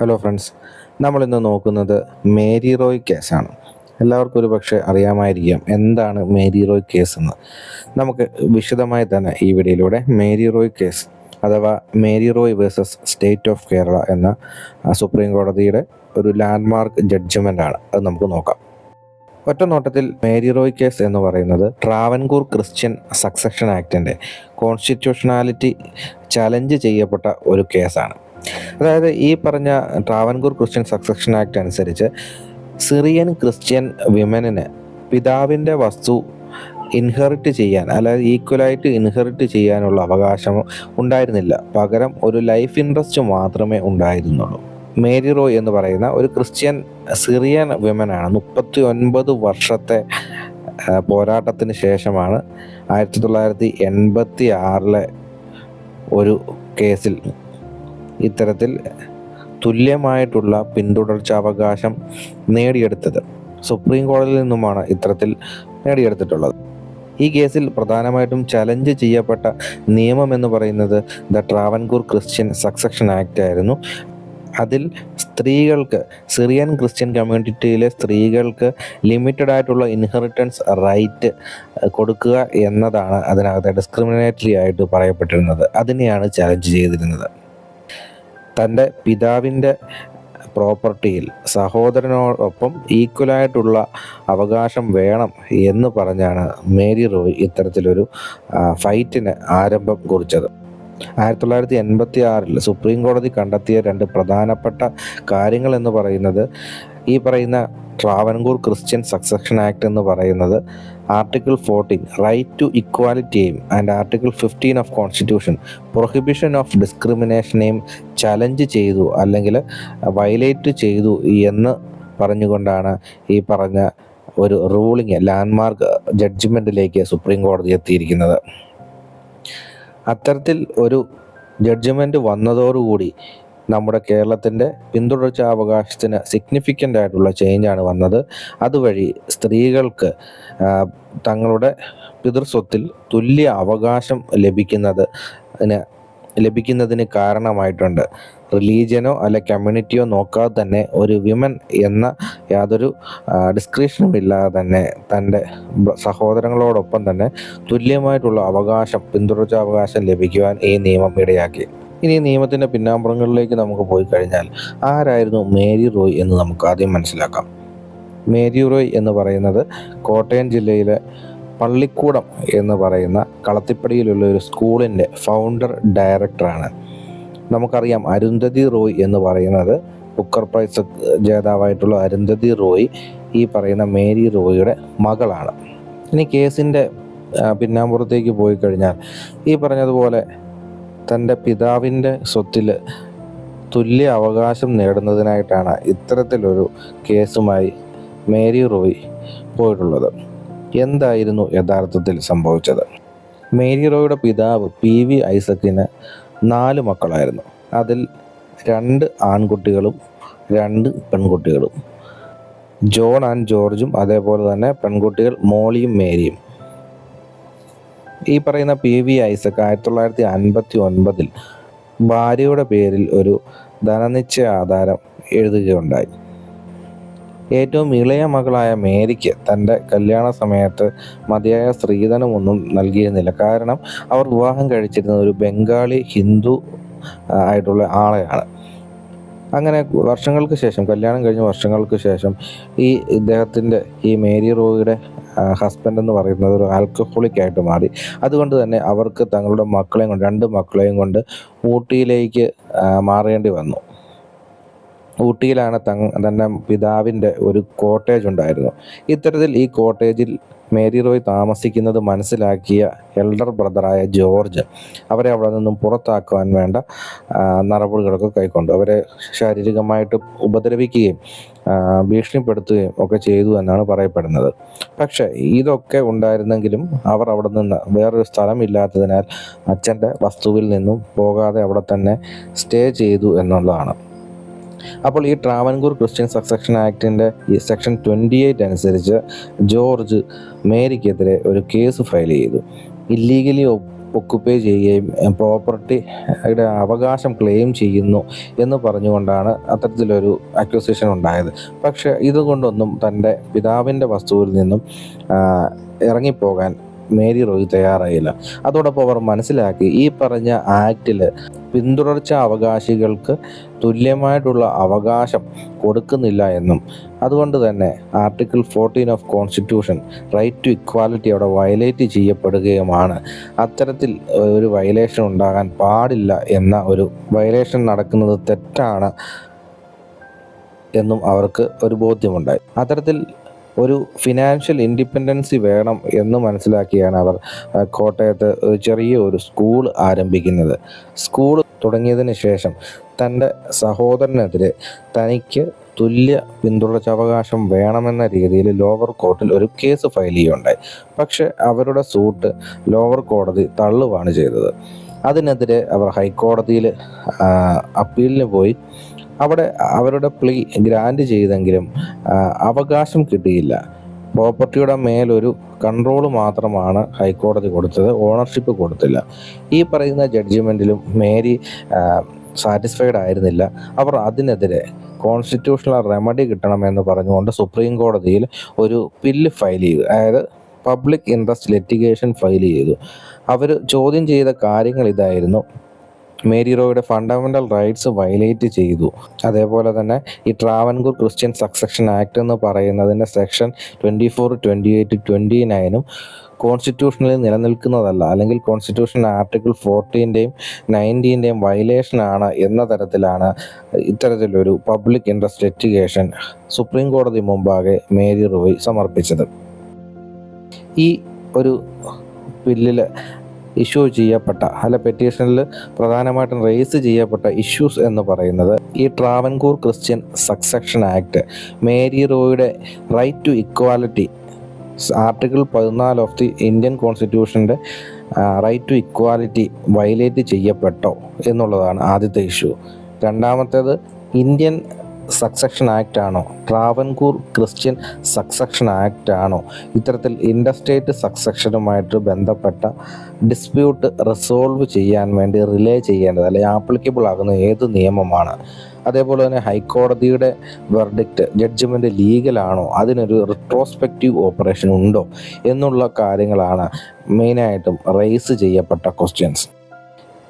Hello friends നമ്മളിന്ന് നോക്കുന്നത് Mary Roy കേസാണ്. എല്ലാവർക്കും ഒരു പക്ഷേ അറിയാമായിരിക്കാം എന്താണ് മേരി റോയ് കേസ് എന്ന്. നമുക്ക് വിശദമായി തന്നെ ഈ വീഡിയോയിലൂടെ മേരി റോയ് കേസ് അഥവാ Mary Roy versus state of Kerala എന്ന സുപ്രീം കോടതിയുടെ ഒരു ലാൻഡ്മാർക്ക് ജഡ്ജ്മെന്റ് ആണ് അത് നമുക്ക് നോക്കാം. ഒറ്റ നോട്ടത്തിൽ മേരി റോയ് കേസ് എന്ന് പറയുന്നത് ട്രാവൻകൂർ ക്രിസ്ത്യൻ സക്സഷൻ ആക്ടിന്റെ കോൺസ്റ്റിറ്റ്യൂഷണാലിറ്റി ചലഞ്ച് ചെയ്യപ്പെട്ട ഒരു കേസാണ്. അതായത് ഈ പറഞ്ഞ ട്രാവൻകൂർ ക്രിസ്ത്യൻ സക്സഷൻ ആക്ട് അനുസരിച്ച് സിറിയൻ ക്രിസ്ത്യൻ വിമനിന് പിതാവിന്റെ വസ്തു ഇൻഹെറിറ്റ് ചെയ്യാൻ അല്ലാതെ ഈക്വലായിട്ട് ഇൻഹെറിറ്റ് ചെയ്യാനുള്ള അവകാശം ഉണ്ടായിരുന്നില്ല. പകരം ഒരു ലൈഫ് ഇൻട്രസ്റ്റ് മാത്രമേ ഉണ്ടായിരുന്നുള്ളൂ. മേരി റോയ് എന്ന് പറയുന്ന ഒരു ക്രിസ്ത്യൻ സിറിയൻ വിമനാണ് മുപ്പത്തി ഒൻപത് വർഷത്തെ പോരാട്ടത്തിന് ശേഷമാണ് ആയിരത്തി തൊള്ളായിരത്തി എൺപത്തി ആറിലെ ഒരു കേസിൽ ഇത്തരത്തിൽ തുല്യമായിട്ടുള്ള പിന്തുടർച്ചാവകാശം നേടിയെടുത്തത് സുപ്രീം കോടതിയിൽ നിന്നുമാണ് ഇത്തരത്തിൽ നേടിയെടുത്തിട്ടുള്ളത്. ഈ കേസിൽ പ്രധാനമായിട്ടും ചലഞ്ച് ചെയ്യപ്പെട്ട നിയമം എന്ന് പറയുന്നത് the Travancore Christian succession act ആയിരുന്നു. അതിൽ സ്ത്രീകൾക്ക് സിറിയൻ ക്രിസ്ത്യൻ കമ്മ്യൂണിറ്റിയിലെ സ്ത്രീകൾക്ക് ലിമിറ്റഡ് ആയിട്ടുള്ള ഇൻഹെറിറ്റൻസ് റൈറ്റ് കൊടുക്കുക എന്നതാണ് അതിനകത്ത് ഡിസ്ക്രിമിനേറ്ററി ആയിട്ട് പറയപ്പെട്ടിരുന്നത്. അതിനെയാണ് ചലഞ്ച് ചെയ്തിരുന്നത്. തന്റെ പിതാവിന്റെ പ്രോപ്പർട്ടിയിൽ സഹോദരനോടൊപ്പം ഈക്വലായിട്ടുള്ള അവകാശം വേണം എന്ന് പറഞ്ഞാണ് മേരി റോയ് ഇത്തരത്തിലൊരു ഫൈറ്റിന് ആരംഭം കുറിച്ചത്. ആയിരത്തി തൊള്ളായിരത്തി എൺപത്തി ആറിൽ സുപ്രീം കോടതി കണ്ടെത്തിയ രണ്ട് പ്രധാനപ്പെട്ട കാര്യങ്ങൾ എന്ന് പറയുന്നത് ഈ പറയുന്ന ട്രാവൻകൂർ ക്രിസ്ത്യൻ സക്സഷൻ ആക്ട് എന്ന് പറയുന്നത് article fourteen right to ഇക്വാലിറ്റിയെയും and article fifteen of constitution prohibition of ഡിസ്ക്രിമിനേഷനെയും challenge ചെയ്തു അല്ലെങ്കിൽ വയലേറ്റ് ചെയ്തു എന്ന് പറഞ്ഞുകൊണ്ടാണ് ഈ പറഞ്ഞ ഒരു റൂളിംഗ് ലാൻഡ്മാർക്ക് ജഡ്ജ്മെന്റിലേക്ക് സുപ്രീം കോടതി എത്തിയിരിക്കുന്നത്. അത്തരത്തിൽ ഒരു ജഡ്ജ്മെന്റ് വന്നതോടുകൂടി നമ്മുടെ കേരളത്തിന്റെ പിന്തുടർച്ചാവകാശത്തിന് സിഗ്നിഫിക്കന്റ് ആയിട്ടുള്ള ചേഞ്ചാണ് വന്നത്. അതുവഴി സ്ത്രീകൾക്ക് തങ്ങളുടെ പിതൃസ്വത്തിൽ തുല്യ അവകാശം ലഭിക്കുന്നത് ലഭിക്കുന്നതിന് കാരണമായിട്ടുണ്ട്. റിലീജിയനോ അല്ലെ കമ്മ്യൂണിറ്റിയോ നോക്കാതെ തന്നെ ഒരു വിമൻ എന്ന യാതൊരു ഡിസ്ക്രിപ്ഷനും ഇല്ലാതെ തന്നെ തന്റെ സഹോദരങ്ങളോടൊപ്പം തന്നെ തുല്യമായിട്ടുള്ള അവകാശം പിന്തുടർച്ചാവകാശം ലഭിക്കുവാൻ ഈ നിയമം ഇടയാക്കി. ഇനി നിയമത്തിന്റെ പിന്നാമ്പുറങ്ങളിലേക്ക് നമുക്ക് പോയി കഴിഞ്ഞാൽ ആരായിരുന്നു മേരി റോയ് എന്ന് നമുക്ക് ആദ്യം മനസ്സിലാക്കാം. മേരി റോയ് എന്ന് പറയുന്നത് കോട്ടയം ജില്ലയിലെ പള്ളിക്കൂടം എന്ന് പറയുന്ന കളത്തിപ്പടിയിലുള്ള ഒരു സ്കൂളിന്റെ ഫൗണ്ടർ ഡയറക്ടറാണ് നമുക്കറിയാം അരുന്ധതി റോയ് എന്ന് പറയുന്നത് ബുക്കർ പ്രൈസ് ജേതാവായിട്ടുള്ള അരുന്ധതി റോയ് ഈ പറയുന്ന മേരി റോയിയുടെ മകളാണ്. ഇനി കേസിന്റെ പിന്നാമ്പുറത്തേക്ക് പോയി കഴിഞ്ഞാൽ ഈ പറഞ്ഞതുപോലെ തന്റെ പിതാവിന്റെ സ്വത്തിൽ തുല്യ അവകാശം നേടുന്നതിനായിട്ടാണ് ഇത്തരത്തിലൊരു കേസുമായി മേരി റോയ് പോയിട്ടുള്ളത്. എന്തായിരുന്നു യഥാർത്ഥത്തിൽ സംഭവിച്ചത്? മേരി റോയുടെ പിതാവ് പി വി ഐസക്കിന് നാല് മക്കളായിരുന്നു. അതിൽ രണ്ട് ആൺകുട്ടികളും രണ്ട് പെൺകുട്ടികളും. ജോൺ ആൻഡ് ജോർജും അതേപോലെ തന്നെ പെൺകുട്ടികൾ മോളിയും മേരിയും. ഈ പറയുന്ന പി വി ഐസക് ആയിരത്തി തൊള്ളായിരത്തി അൻപത്തി ഒൻപതിൽ ഭാര്യയുടെ പേരിൽ ഒരു ധനനിശ്ചയ ആധാരം എഴുതുകയുണ്ടായി. ഏറ്റവും ഇളയ മകളായ മേരിക്ക് തന്റെ കല്യാണ സമയത്ത് മതിയായ സ്ത്രീധനമൊന്നും നൽകിയിരുന്നില്ല. കാരണം അവർ വിവാഹം കഴിച്ചിരുന്നത് ഒരു ബംഗാളി ഹിന്ദു ആയിട്ടുള്ള ആളെയാണ്. അങ്ങനെ വർഷങ്ങൾക്ക് ശേഷം കല്യാണം കഴിഞ്ഞ വർഷങ്ങൾക്ക് ശേഷം ഈ ഇദ്ദേഹത്തിന്റെ ഈ മേരി റോയിയുടെ ഹസ്ബൻഡ് എന്ന് പറയുന്നത് ഒരു ആൽക്കഹോളിക് ആയിട്ട് മാറി. അതുകൊണ്ട് തന്നെ അവർക്ക് തങ്ങളുടെ മക്കളെയും കൊണ്ട് രണ്ട് മക്കളെയും കൊണ്ട് ഊട്ടിയിലേക്ക് മാറേണ്ടി വന്നു. ഊട്ടിയിലാണ് തങ് തന്നെ പിതാവിന്റെ ഒരു കോട്ടേജ് ഉണ്ടായിരുന്നു. ഇത്തരത്തിൽ ഈ കോട്ടേജിൽ മേരി റോയ് താമസിക്കുന്നത് മനസ്സിലാക്കിയ എൽഡർ ബ്രദറായ ജോർജ് അവരെ അവിടെ നിന്നും പുറത്താക്കുവാൻ വേണ്ട നടപടികളൊക്കെ കൈക്കൊണ്ടു. അവരെ ശാരീരികമായിട്ട് ഉപദ്രവിക്കുകയും ഭീഷണിപ്പെടുത്തുകയും ഒക്കെ ചെയ്തു എന്നാണ് പറയപ്പെടുന്നത്. പക്ഷേ ഇതൊക്കെ ഉണ്ടായിരുന്നെങ്കിലും അവർ അവിടെ നിന്ന് വേറൊരു സ്ഥലം ഇല്ലാത്തതിനാൽ അച്ഛന്റെ വസ്തുവിൽ നിന്നും പോകാതെ അവിടെ തന്നെ സ്റ്റേ ചെയ്തു എന്നുള്ളതാണ്. അപ്പോൾ ഈ ട്രാവൻകൂർ ക്രിസ്ത്യൻ സക്സഷൻ ആക്ടിന്റെ ഈ സെക്ഷൻ ട്വന്റി എയ്റ്റ് അനുസരിച്ച് ജോർജ് മേരിക്കെതിരെ ഒരു കേസ് ഫയൽ ചെയ്തു. ഇല്ലീഗലി ഒക്കുപ്പേ ചെയ്യുകയും പ്രോപ്പർട്ടിയുടെ അവകാശം ക്ലെയിം ചെയ്യുന്നു എന്ന് പറഞ്ഞുകൊണ്ടാണ് അത്തരത്തിലൊരു അക്യൂസേഷൻ ഉണ്ടായത്. പക്ഷേ ഇതുകൊണ്ടൊന്നും തന്റെ പിതാവിന്റെ വസ്തുവിൽ നിന്നും ഇറങ്ങിപ്പോകാൻ മേരി റോയ് തയ്യാറായില്ല. അതോടൊപ്പം അവർ മനസ്സിലാക്കി ഈ പറഞ്ഞ ആക്റ്റിൽ പിന്തുടർച്ച അവകാശികൾക്ക് തുല്യമായിട്ടുള്ള അവകാശം കൊടുക്കുന്നില്ല എന്നും. അതുകൊണ്ട് തന്നെ article fourteen of constitution right to equality അവിടെ വയലേറ്റ് ചെയ്യപ്പെടുകയുമാണ്. അത്തരത്തിൽ ഒരു വയലേഷൻ ഉണ്ടാകാൻ പാടില്ല എന്ന ഒരു വയലേഷൻ നടക്കുന്നത് തെറ്റാണ് എന്നും അവർക്ക് ഒരു ബോധ്യമുണ്ടായി. അത്തരത്തിൽ ഒരു ഫിനാൻഷ്യൽ ഇൻഡിപെൻഡൻസി വേണം എന്ന് മനസ്സിലാക്കിയാണ് അവർ കോട്ടയത്ത് ഒരു ചെറിയ ഒരു സ്കൂൾ ആരംഭിക്കുന്നത്. സ്കൂൾ തുടങ്ങിയതിന് ശേഷം തന്റെ സഹോദരനെതിരെ തനിക്ക് തുല്യ പിന്തുടർച്ചാവകാശം വേണമെന്ന രീതിയിൽ ലോവർ കോർട്ടിൽ ഒരു കേസ് ഫയൽ ചെയ്യുകയുണ്ടായി. പക്ഷെ അവരുടെ സൂട്ട് ലോവർ കോടതി തള്ളുവാണ് ചെയ്തത്. അതിനെതിരെ അവർ ഹൈക്കോടതിയിൽ അപ്പീലിന് പോയി അവിടെ അവരുടെ പ്ലീ ഗ്രാൻഡ് ചെയ്തെങ്കിലും അവകാശം കിട്ടിയില്ല. പ്രോപ്പർട്ടിയുടെ മേലൊരു കൺട്രോൾ മാത്രമാണ് ഹൈക്കോടതി കൊടുത്തത് ഓണർഷിപ്പ് കൊടുത്തില്ല. ഈ പറയുന്ന ജഡ്ജ്മെന്റിലും മേരി സാറ്റിസ്ഫൈഡ് ആയിരുന്നില്ല. അവർ അതിനെതിരെ കോൺസ്റ്റിറ്റ്യൂഷണൽ റെമഡി കിട്ടണമെന്ന് പറഞ്ഞുകൊണ്ട് സുപ്രീം കോടതിയിൽ ഒരു ബില്ല് ഫയൽ ചെയ്തു. അതായത് പബ്ലിക് ഇൻട്രസ്റ്റ് ലിറ്റിഗേഷൻ ഫയൽ ചെയ്തു. അവർ ചോദ്യം ചെയ്ത കാര്യങ്ങൾ ഇതായിരുന്നു. മേരി റോയുടെ ഫണ്ടമെന്റൽ റൈറ്റ്സ് വയലേറ്റ് ചെയ്തു. അതേപോലെ തന്നെ ഈ ട്രാവൻകൂർ ക്രിസ്ത്യൻ സക്സഷൻ ആക്ട് എന്ന് പറയുന്നതിന്റെ section twenty four twenty eight twenty നയനും കോൺസ്റ്റിറ്റ്യൂഷനിൽ നിലനിൽക്കുന്നതല്ല. അല്ലെങ്കിൽ കോൺസ്റ്റിറ്റ്യൂഷൻ ആർട്ടിക്കിൾ ഫോർട്ടീന്റെയും നയന്റീന്റെയും ആണ് എന്ന തരത്തിലാണ് ഇത്തരത്തിലൊരു പബ്ലിക് ഇൻട്രസ്റ്റ് ലിറ്റിഗേഷൻ സുപ്രീം കോടതി മുമ്പാകെ മേരി റോയ് സമർപ്പിച്ചത്. ഈ ഒരു ബില്ലിൽ ഇഷ്യൂ ചെയ്യപ്പെട്ട അല്ല പെറ്റീഷനിൽ പ്രധാനമായിട്ടും റേസ് ചെയ്യപ്പെട്ട ഇഷ്യൂസ് എന്ന് പറയുന്നത് ഈ Travancore Christian succession act Mary റോയുടെ right to equality article പതിനാല് ഓഫ് ദി ഇന്ത്യൻ കോൺസ്റ്റിറ്റ്യൂഷന്റെ റൈറ്റ് ടു ഇക്വാലിറ്റി വയലേറ്റ് ചെയ്യപ്പെട്ടോ എന്നുള്ളതാണ് ആദ്യത്തെ ഇഷ്യൂ രണ്ടാമത്തേത് ഇന്ത്യൻ സക്സഷൻ ആക്ട് ആണോ? ട്രാവൻകൂർ ക്രിസ്ത്യൻ സക്സക്ഷൻ ആക്ട് ആണോ? ഇത്തരത്തിൽ ഇൻഡസ്റ്റേറ്റ് സക്സക്ഷനുമായിട്ട് ബന്ധപ്പെട്ട ഡിസ്പ്യൂട്ട് റിസോൾവ് ചെയ്യാൻ വേണ്ടി റിലേ ചെയ്യേണ്ടത് അല്ലെങ്കിൽ ആപ്ലിക്കബിൾ ആകുന്ന ഏത് നിയമമാണ്? അതേപോലെ തന്നെ ഹൈക്കോടതിയുടെ വെർഡിക്റ്റ് ജഡ്ജ്മെന്റ് ലീഗലാണോ അതിനൊരു റിട്രോസ്പെക്റ്റീവ് ഓപ്പറേഷൻ ഉണ്ടോ? എന്നുള്ള കാര്യങ്ങളാണ് മെയിനായിട്ടും റേസ് ചെയ്യപ്പെട്ട ക്വസ്റ്റ്യൻസ്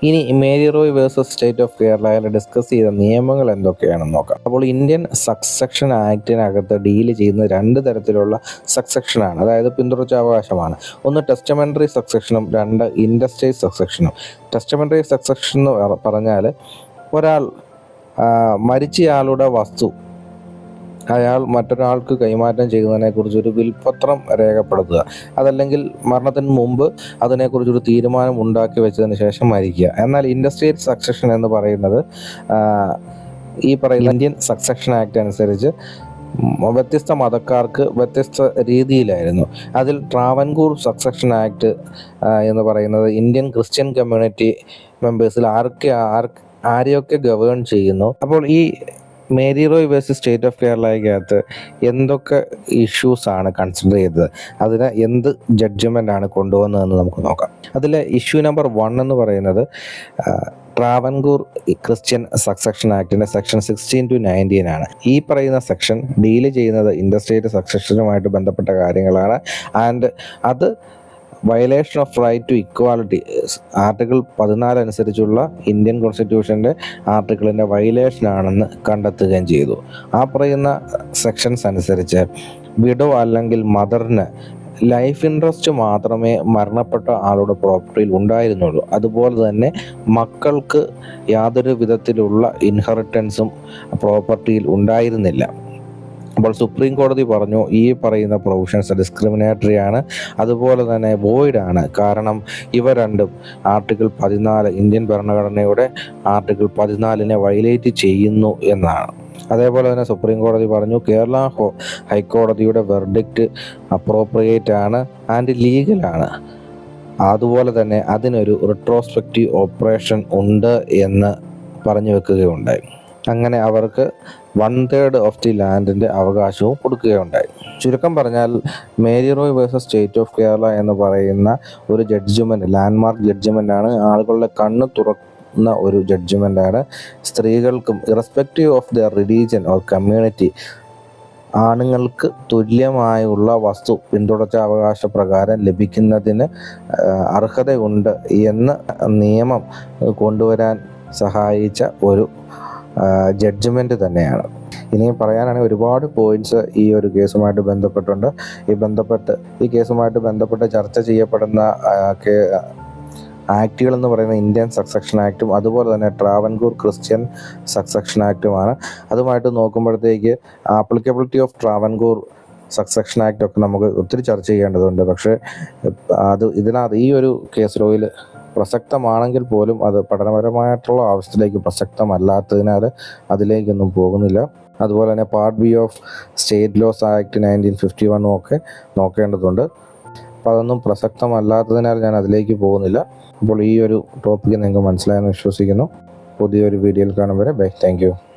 ഇനി Mary Roy versus state of കേരളയിൽ ഡിസ്കസ് ചെയ്ത നിയമങ്ങൾ എന്തൊക്കെയാണെന്ന് നോക്കാം. അപ്പോൾ ഇന്ത്യൻ സക്സഷൻ ആക്ടിനകത്ത് ഡീൽ ചെയ്യുന്ന രണ്ട് തരത്തിലുള്ള സക്സഷനാണ് അതായത് പിന്തുടർച്ച അവകാശമാണ് ഒന്ന് ടെസ്റ്റമെന്ററി സക്സഷനും രണ്ട് ഇൻഡസ്ട്രീസ് സക്സഷനും ടെസ്റ്റമെന്ററി സക്സഷൻ എന്ന് പറഞ്ഞാൽ ഒരാൾ മരിച്ചയാളുടെ വസ്തു അയാൾ മറ്റൊരാൾക്ക് കൈമാറ്റം ചെയ്യുന്നതിനെക്കുറിച്ച് ഒരു വിൽപത്രം രേഖപ്പെടുത്തുക. അതല്ലെങ്കിൽ മരണത്തിന് മുമ്പ് അതിനെക്കുറിച്ചൊരു തീരുമാനം ഉണ്ടാക്കി വെച്ചതിന് ശേഷം മരിക്കുക. എന്നാൽ ഇൻഡസ്ട്രിയൽ സക്സഷൻ എന്ന് പറയുന്നത് ഈ പറയുന്ന ഇന്ത്യൻ സക്സഷൻ ആക്ട് അനുസരിച്ച് വ്യത്യസ്ത മതക്കാർക്ക് വ്യത്യസ്ത രീതിയിലായിരുന്നു. അതിൽ ട്രാവൻകൂർ സക്സഷൻ ആക്ട് എന്ന് പറയുന്നത് ഇന്ത്യൻ ക്രിസ്ത്യൻ കമ്മ്യൂണിറ്റി മെമ്പേഴ്സിൽ ആർക്ക് ആർക്ക് ആരെയൊക്കെ ഗവേൺ ചെയ്യുന്നു. അപ്പോൾ ഈ Mary Roy versus state of കേരളയ്ക്കകത്ത് എന്തൊക്കെ ഇഷ്യൂസ് ആണ് കൺസിഡർ ചെയ്തത്? അതിന് എന്ത് ജഡ്ജ്മെന്റ് ആണ് കൊണ്ടുവന്നതെന്ന് നമുക്ക് നോക്കാം. അതിൽ ഇഷ്യൂ നമ്പർ വൺ എന്ന് പറയുന്നത് ട്രാവൻകൂർ ക്രിസ്ത്യൻ സക്സഷൻ ആക്ടിന്റെ സെക്ഷൻ സിക്സ്റ്റീൻ ടു നയന്റീൻ ആണ്. ഈ പറയുന്ന സെക്ഷൻ ഡീൽ ചെയ്യുന്നത് ഇൻഡസ്ട്രിയുടെ സക്സഷനുമായിട്ട് ബന്ധപ്പെട്ട കാര്യങ്ങളാണ്. ആൻഡ് അത് violation of right to equality article പതിനാല് അനുസരിച്ചുള്ള ഇന്ത്യൻ കോൺസ്റ്റിറ്റ്യൂഷന്റെ ആർട്ടിക്കിളിന്റെ വയലേഷൻ ആണെന്ന് കണ്ടെത്തുകയും ചെയ്തു. ആ പറയുന്ന സെക്ഷൻസ് അനുസരിച്ച് വിഡോ അല്ലെങ്കിൽ മദറിന് ലൈഫ് ഇൻട്രസ്റ്റ് മാത്രമേ മരണപ്പെട്ട ആളുടെ പ്രോപ്പർട്ടിയിൽ ഉണ്ടായിരുന്നുള്ളൂ. അതുപോലെ തന്നെ മക്കൾക്ക് യാതൊരു വിധത്തിലുള്ള ഇൻഹെറിറ്റൻസും പ്രോപ്പർട്ടിയിൽ ഉണ്ടായിരുന്നില്ല. അപ്പോൾ സുപ്രീം കോടതി പറഞ്ഞു ഈ പറയുന്ന പ്രൊവിഷൻസ് ഡിസ്ക്രിമിനേറ്ററി ആണ്. അതുപോലെ തന്നെ വോയിഡ് ആണ്. കാരണം ഇവ രണ്ടും ആർട്ടിക്കിൾ പതിനാല് ഇന്ത്യൻ ഭരണഘടനയുടെ ആർട്ടിക്കിൾ പതിനാലിനെ വയലേറ്റ് ചെയ്യുന്നു എന്നാണ്. അതേപോലെ തന്നെ സുപ്രീം കോടതി പറഞ്ഞു കേരള ഹൈക്കോടതിയുടെ വെർഡിക്റ്റ് അപ്രോപ്രിയേറ്റ് ആണ് ആൻഡ് ലീഗലാണ് അതുപോലെ തന്നെ അതിനൊരു റിട്രോസ്പെക്റ്റീവ് ഓപ്പറേഷൻ ഉണ്ട് എന്ന് പറഞ്ഞു വെക്കുകയുണ്ടായി. അങ്ങനെ അവർക്ക് വൺ തേർഡ് ഓഫ് ദി ലാൻഡിന്റെ അവകാശവും കൊടുക്കുകയുണ്ടായി. ചുരുക്കം പറഞ്ഞാൽ Mary Roy versus state of Kerala എന്ന് പറയുന്ന ഒരു ജഡ്ജ്മെന്റ് ലാൻഡ്മാർക്ക് ജഡ്ജ്മെന്റാണ് ആളുകളുടെ കണ്ണ് തുറക്കുന്ന ഒരു ജഡ്ജ്മെന്റാണ് സ്ത്രീകൾക്കും irrespective of their religion or community ആണുങ്ങൾക്ക് തുല്യമായുള്ള വസ്തു പിന്തുടർച്ച അവകാശ പ്രകാരം ലഭിക്കുന്നതിന് അർഹതയുണ്ട് എന്ന് നിയമം കൊണ്ടുവരാൻ സഹായിച്ച ഒരു ജഡ്ജ്മെന്റ് തന്നെയാണ്. ഇനിയും പറയാനാണെങ്കിൽ ഒരുപാട് പോയിന്റ്സ് ഈ ഒരു കേസുമായിട്ട് ബന്ധപ്പെട്ടുണ്ട്. ഈ ബന്ധപ്പെട്ട് ഈ കേസുമായിട്ട് ബന്ധപ്പെട്ട് ചർച്ച ചെയ്യപ്പെടുന്ന ആക്റ്റുകൾ എന്ന് പറയുന്ന ഇന്ത്യൻ സക്സക്ഷൻ ആക്റ്റും അതുപോലെ തന്നെ ട്രാവൻകൂർ ക്രിസ്ത്യൻ സക്സക്ഷൻ ആക്റ്റുമാണ്. അതുമായിട്ട് നോക്കുമ്പോഴത്തേക്ക് applicability of Travancore succession act ഒക്കെ നമുക്ക് ഒത്തിരി ചർച്ച ചെയ്യേണ്ടതുണ്ട്. പക്ഷേ അത് ഇതിനകത്ത് ഈ ഒരു കേസ് ലോയിൽ പ്രസക്തമാണെങ്കിൽ പോലും അത് പഠനപരമായിട്ടുള്ള ആവശ്യത്തിലേക്ക് പ്രസക്തമല്ലാത്തതിനാൽ അതിലേക്കൊന്നും പോകുന്നില്ല. അതുപോലെ തന്നെ part B of state laws act nineteen fifty വണ്ണും ഒക്കെ നോക്കേണ്ടതുണ്ട്. അപ്പോൾ അതൊന്നും പ്രസക്തമല്ലാത്തതിനാൽ ഞാൻ അതിലേക്ക് പോകുന്നില്ല. അപ്പോൾ ഈ ഒരു ടോപ്പിക്ക് നിങ്ങൾക്ക് മനസ്സിലായെന്ന് വിശ്വസിക്കുന്നു. പുതിയൊരു വീഡിയോയിൽ കാണും വരെ. Bye thank